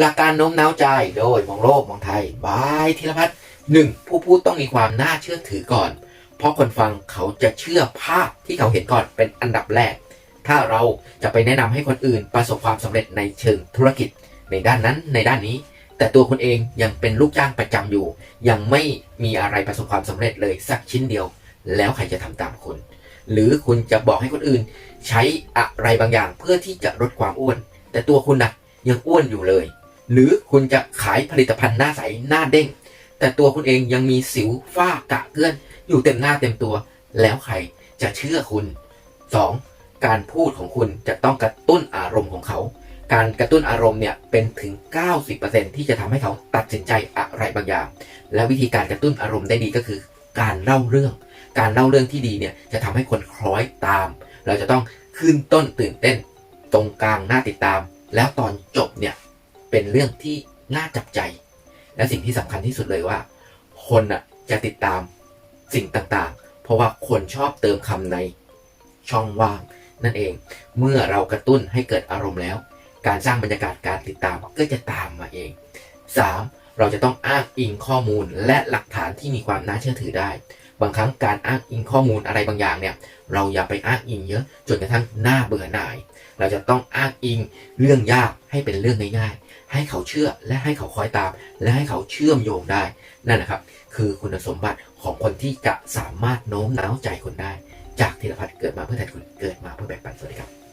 หลักการโน้มน้าวใจโดยมองโลกมองไทยบายธีรพัฒน์หนึ่งผู้พูดต้องมีความน่าเชื่อถือก่อน เพราะคนฟังเขาจะเชื่อภาพที่เขาเห็นก่อนเป็นอันดับแรก ถ้าเราจะไปแนะนำให้คนอื่นประสบความสำเร็จในเชิงธุรกิจ ในด้านนั้นในด้านนี้ แต่ตัวคุณเองยังเป็นลูกจ้างประจำอยู่ ยังไม่มีอะไรประสบความสำเร็จเลยสักชิ้นเดียว แล้วใครจะทำตามคุณ หรือคุณจะบอกให้คนอื่น ใช้อะไรบางอย่างเพื่อที่จะลดความอ้วน แต่ตัวคุณนะยังอ้วนอยู่เลย หรือคุณจะขายผลิตภัณฑ์หน้าใสหน้าเด้ง แต่ตัวคุณเองยังมีสิวฝ้ากระเกลื่อน อยู่เต็มหน้าเต็มตัว แล้วใครจะเชื่อคุณ 2. การพูดของคุณจะต้องกระตุ้นอารมณ์ของเขา การกระตุ้นอารมณ์เนี่ยเป็นถึง 90%ที่จะทำให้เขาตัดสินใจอะไรบางอย่าง และวิธีการกระตุ้นอารมณ์ได้ดีก็คือ การเล่าเรื่อง การเล่าเรื่องที่ดีเนี่ยจะทำให้คนคล้อยตาม เราจะต้องขึ้นต้นตื่นเต้น ตรงกลางน่าติดตาม แล้วตอนจบเนี่ย เป็นเรื่องที่น่าจับใจ และสิ่งที่สำคัญที่สุดเลยว่า คนอะจะติดตามสิ่งต่างๆ เพราะว่าคนชอบเติมคำในช่องว่างนั่นเอง เมื่อเรากระตุ้นให้เกิดอารมณ์แล้ว การสร้างบรรยากาศการติดตามก็จะตามมาเอง 3. เราจะต้องอ้างอิงข้อมูลและหลักฐานที่มีความน่าเชื่อถือได้ บางครั้งการอ้างอิงข้อมูลอะไรบางอย่างเนี่ย เราอย่าไปอ้างอิงเยอะจนกระทั่งหน้าเบื่อหน่าย เราจะต้องอ้างอิงเรื่องยากให้เป็นเรื่องง่ายๆ ให้เขาเชื่อและให้เขาคอยตาม และให้เขาเชื่อมโยงได้นั่นนะครับ คือคุณสมบัติของคนที่จะสามารถโน้มน้าวใจคนได้ จากธีรพัฒน์เกิดมาเพื่อแทนคุณเกิดมาเพื่อแบ่งปันสวัสดีครับ